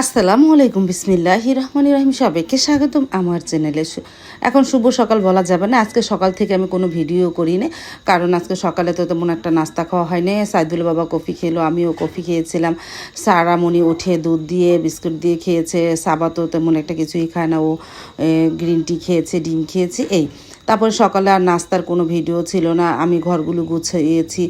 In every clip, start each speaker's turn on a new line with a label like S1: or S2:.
S1: আসসালামু আলাইকুম, বিসমিল্লাহ রহমান রহিম সবাইকে স্বাগতম আমার চ্যানেলে। এখন শুভ সকাল বলা যাবে না, আজকে সকাল থেকে আমি কোনো ভিডিও করিনি, কারণ আজকে সকালে তো তেমন একটা নাস্তা খাওয়া হয়নি। সাইদুল বাবা কফি খেলো, আমিও কফি খেয়েছিলাম। সারামণি উঠে দুধ দিয়ে, বিস্কুট দিয়ে খেয়েছে, সাবা তো তেমন একটা কিছুই খায় না, ও গ্রিন টি খেয়েছে, ডিম খেয়েছে, এই। তারপরে সকালে আর নাস্তার কোনো ভিডিও ছিল না। আমি ঘরগুলো গুছিয়েছি।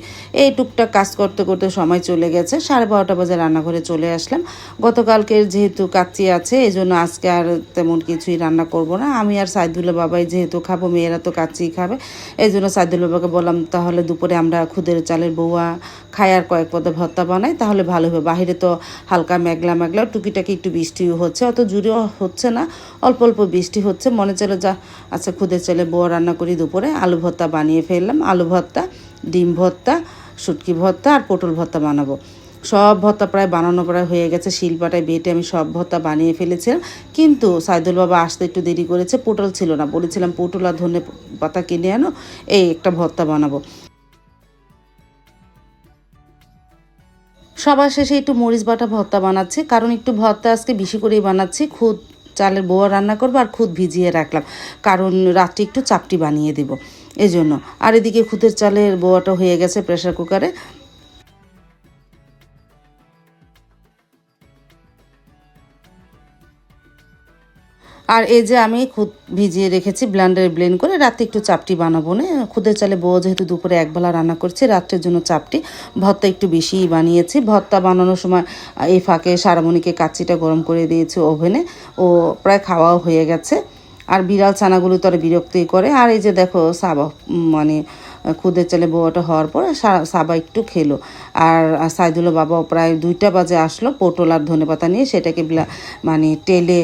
S1: এই টুকটাক কাজ করতে করতে সময় চলে গেছে। সাড়ে বারোটা বাজে রান্নাঘরে চলে আসলাম। গতকালকের যেহেতু কাচ্চি আছে এই জন্য আজকে আর তেমন কিছুই রান্না করব না। আমি আর সাইদুল্লাহ বাবাই যেহেতু খাব, মেয়েরা তো কাচ্চিই খাবে। এই জন্য সাইদুল্লা বাবাকে বললাম, তাহলে দুপুরে আমরা খুদের চালের বউয়া খাই আর কয়েক পদে ভর্তা বানাই, তাহলে ভালো হবে। বাইরে তো হালকা মেঘলা মেঘলা, টুকিটাকি একটু বৃষ্টিও হচ্ছে। অত জুড়েও হচ্ছে না, অল্প অল্প বৃষ্টি হচ্ছে। মনে চলে, যা আচ্ছা খুদের চালে বউয়া রান্না করি দুপুরে। আলু ভর্তা বানিয়ে ফেললাম। আলু ভর্তা, ডিম ভর্তা, শুটকি ভর্তা আর পটল ভর্তা বানাবো। সব ভর্তা প্রায় বানানো প্রায় হয়ে গেছে। শিলপাটায় বেটে আমি সব ভর্তা বানিয়ে ফেলেছিলাম। কিন্তু সাইদুল বাবা আসতে একটু দেরি করেছে। পটল ছিল না। বলেছিলাম পটল আর ধনে পাতা কিনে আনো, এই একটা ভর্তা বানাবো। সবার শেষে একটু মরিচ বাটা ভর্তা বানাচ্ছি। কারণ একটু ভর্তা আজকে বেশি করেই বানাচ্ছি। খুদ চালের বোয়া রান্না করব আর খুদ ভিজিয়ে রাখলাম। কারণ রাত্রে একটু চাপটি বানিয়ে দেবো। এই জন্য আর এদিকে খুদের চালের বোয়াটা হয়ে গেছে প্রেশার কুকারে। আর এই যে আমি খুদ ভিজিয়ে রেখেছি ব্লেন্ডারে ব্লেন্ড করে রাতে একটু চাপটি বানাবো, না? খুদের চালে বউ যেহেতু দুপুরে একবেলা রান্না করছি, রাত্রের জন্য চাপটি। ভর্তা একটু বেশিই বানিয়েছি। ভর্তা বানানোর সময় এই ফাঁকে সারামণিকে কাচ্চিটা গরম করে দিয়েছি ওভেনে। ও প্রায় খাওয়াও হয়ে গেছে। আর বিড়াল ছানাগুলো তো আর বিরক্তই করে। আর এই যে দেখো, সাবা মানে খুদের চালে বউটা হওয়ার পর সাবা একটু খেলো। আর সাইদুল্লাহ বাবাও প্রায় দুইটা বাজে আসলো পটল আর ধনেপাতা নিয়ে। সেটাকে মানে টেলে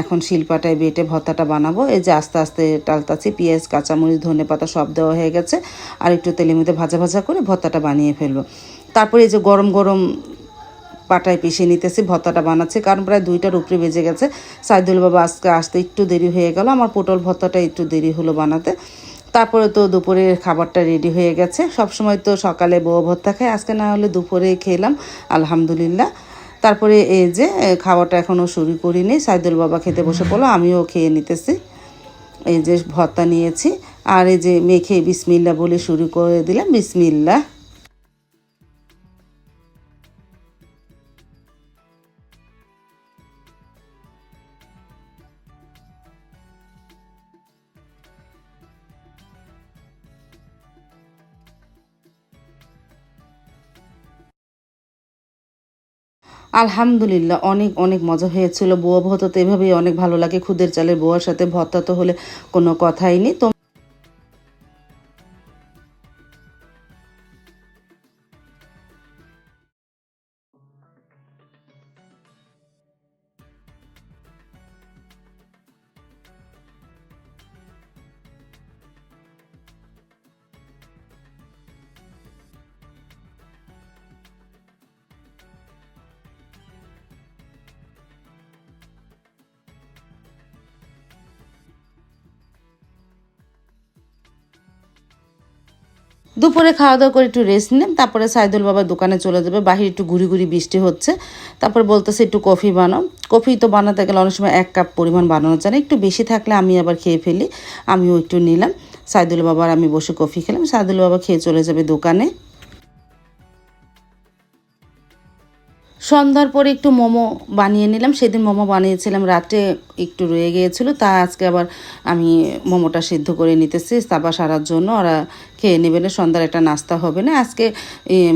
S1: এখন শিলপাটায় বেটে ভর্তাটা বানাবো। এই যে আস্তে আস্তে টালতাছি, পেঁয়াজ, কাঁচামরিচ ধনেপাতা সব দেওয়া হয়ে গেছে। আর একটু তেলের মধ্যে ভাজা ভাজা করে ভর্তাটা বানিয়ে ফেলব। তারপরে এই যে গরম গরম পাটায় পিষে নিতেছি, ভর্তাটা বানাচ্ছি। কারণ প্রায় দুইটার উপরে বেজে গেছে। সাইদুল বাবা আজকে আসতে একটু দেরি হয়ে গেল। আমার পটল ভর্তাটা একটু দেরি হলো বানাতে। তারপরে তো দুপুরের খাবারটা রেডি হয়ে গেছে। সবসময় তো সকালে বউ ভর্তা খাই আজকে না হলে দুপুরে খেলাম, আলহামদুলিল্লাহ। তারপরে এই যে, খাবারটা এখনও শুরু করিনি। সাইদুল বাবা খেতে বসে পড়ল, আমিও খেয়ে নিতেছি। এই যে ভর্তা নিয়েছি। আর এই যে মেখে বিসমিল্লা বলে শুরু করে দিলাম। বিসমিল্লা আলহামদুলিল্লাহ, অনেক অনেক মজা হয়েছিল। বোয়া ভর্তা তো এভাবেই অনেক ভালো লাগে। খুদের চালের বোয়ার সাথে ভর্তা তো হলে কোনো কথাই নেই। তো দুপুরে খাওয়া দাওয়া করে একটু রেস্ট নিলাম, তারপরে সাইদুল বাবা দোকানে চলে যাবে, বাহির একটু ঘুরি ঘুরি বৃষ্টি হচ্ছে। তারপর বলতেছে একটু কফি বানাও। কফি তো বানাতে গেলে অনেক সময় এক কাপ পরিমাণ বানানো চায় না। একটু বেশি থাকলে আমি আবার খেয়ে ফেলি, আমিও একটু নিলাম। সাইদুল বাবার আমি বসে কফি খেলাম। সাইদুল বাবা খেয়ে চলে যাবে দোকানে। সন্ধ্যার পরে একটু মোমো বানিয়ে নিলাম। সেদিন মোমো বানিয়েছিলাম রাত্রে একটু রয়ে গিয়েছিল, তা আজকে আবার আমি মোমোটা সিদ্ধ করে নিতেছি তাবা সারার জন্য। ওরা খেয়ে নেবে না, সন্ধ্যার একটা নাস্তা হবে না। আজকে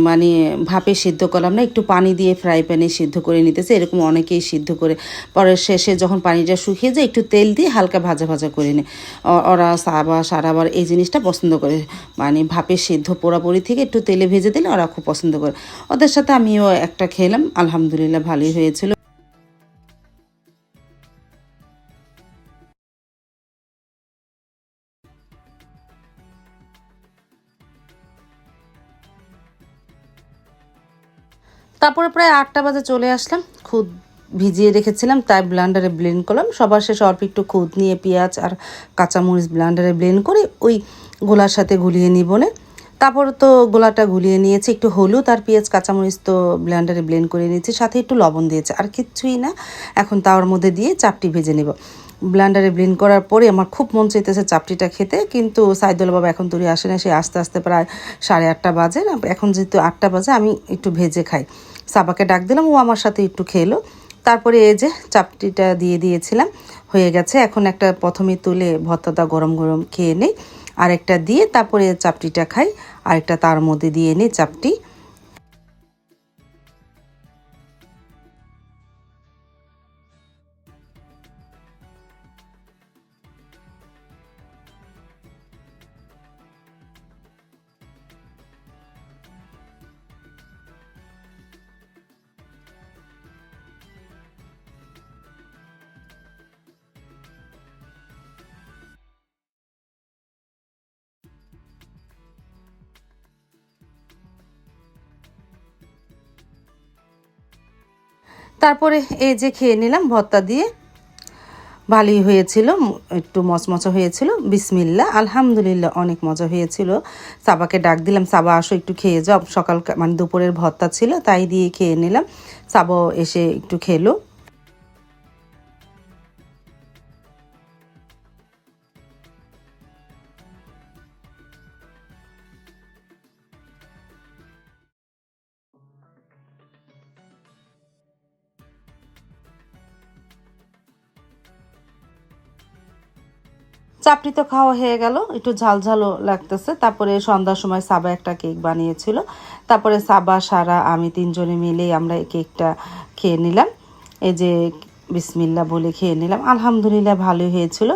S1: মানে ভাপে সিদ্ধ করলাম না, একটু পানি দিয়ে ফ্রাই প্যানে সিদ্ধ করে নিতেছি। এরকম অনেকেই সিদ্ধ করে পরে শেষে যখন পানিটা শুকিয়ে যায়, একটু তেল দিয়ে হালকা ভাজা ভাজা করে নেয় ওরা সাবা সারাবার এই জিনিসটা পছন্দ করে। মানে ভাপে সিদ্ধ পোড়াপড়ি থেকে একটু তেলে ভেজে দিলে ওরা খুব পছন্দ করে। ওদের সাথে আমিও একটা খেলাম। আলহামদুলিল্লাহ ভালোই হয়েছিল। তারপরে প্রায় আটটা বাজে চলে আসলাম। খুদ ভিজিয়ে রেখেছিলাম, তাই ব্লান্ডারে ব্লেন্ড করলাম। সবার শেষে অল্প একটু খুদ নিয়ে পেঁয়াজ আর কাঁচামরিচ ব্লান্ডারে ব্লেন্ড করে ওই গোলার সাথে গুলিয়ে নিবনে তারপর তো গোলাটা গুলিয়ে নিয়েছি, একটু হলুদ আর পেঁয়াজ, কাঁচামরিচ তো ব্লেন্ডারে ব্লেন্ড করে নিয়েছি, সাথে একটু লবণ দিয়েছে। আর কিচ্ছুই না, এখন তাওয়ার মধ্যে দিয়ে চাপটি ভেজে নেব। ব্লেন্ডারে ব্লেন্ড করার পরে আমার খুব মন চাইতেছে চাপটিটা খেতে, কিন্তু সাইদুল বাবা এখন তুলি আসে না, সে আস্তে আস্তে প্রায় সাড়ে আটটা বাজে এখন যেহেতু আটটা বাজে, আমি একটু ভেজে খাই। সাবাকে ডাক দিলাম, ও আমার সাথে একটু খেলো। তারপরে এই যে চাপটিটা দিয়ে দিয়েছিলাম, হয়ে গেছে। এখন একটা প্রথমে তুলে ভর্তাটা গরম গরম খেয়ে নেই। আরেকটা দিয়ে তারপরে চাপটিটা খাই আরেকটা তার মধ্যে দিয়ে এনে চাপটি তারপরে এই যে খেয়ে নিলাম, ভর্তা দিয়ে। ভালোই হয়েছিল একটু মচমচা হয়েছিল। বিসমিল্লা আলহামদুলিল্লাহ অনেক মজা হয়েছিল। সাবাকে ডাক দিলাম, সাবা আসো একটু খেয়ে যাও। সকাল মানে দুপুরের ভর্তা ছিল, তাই দিয়ে খেয়ে নিলাম। সাবাও এসে একটু খেলো। চাপড়ি তো খাওয়া হয়ে গেল। একটু ঝাল ঝালও লাগতেছে। তারপরে সন্ধ্যার সময় সাবা একটা কেক বানিয়েছিল। তারপরে সাবা, সারা, আমি তিনজনে মিলেই আমরা এই কেকটা খেয়ে নিলাম। এই যে বিসমিল্লা বলে খেয়ে নিলাম। আলহামদুলিল্লাহ ভালোই হয়েছিল।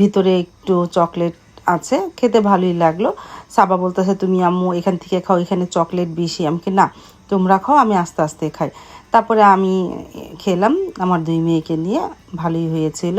S1: ভিতরে একটু চকলেট আছে। খেতে ভালোই লাগল। সাবা বলতেছে, তুমি আম্মু এখান থেকে খাও, এখানে চকলেট বেশি। আমাকে না, তোমরা খাও, আমি আস্তে আস্তে খাই। তারপরে আমি খেলাম আমার দুই মেয়েকে নিয়ে। ভালোই হয়েছিল।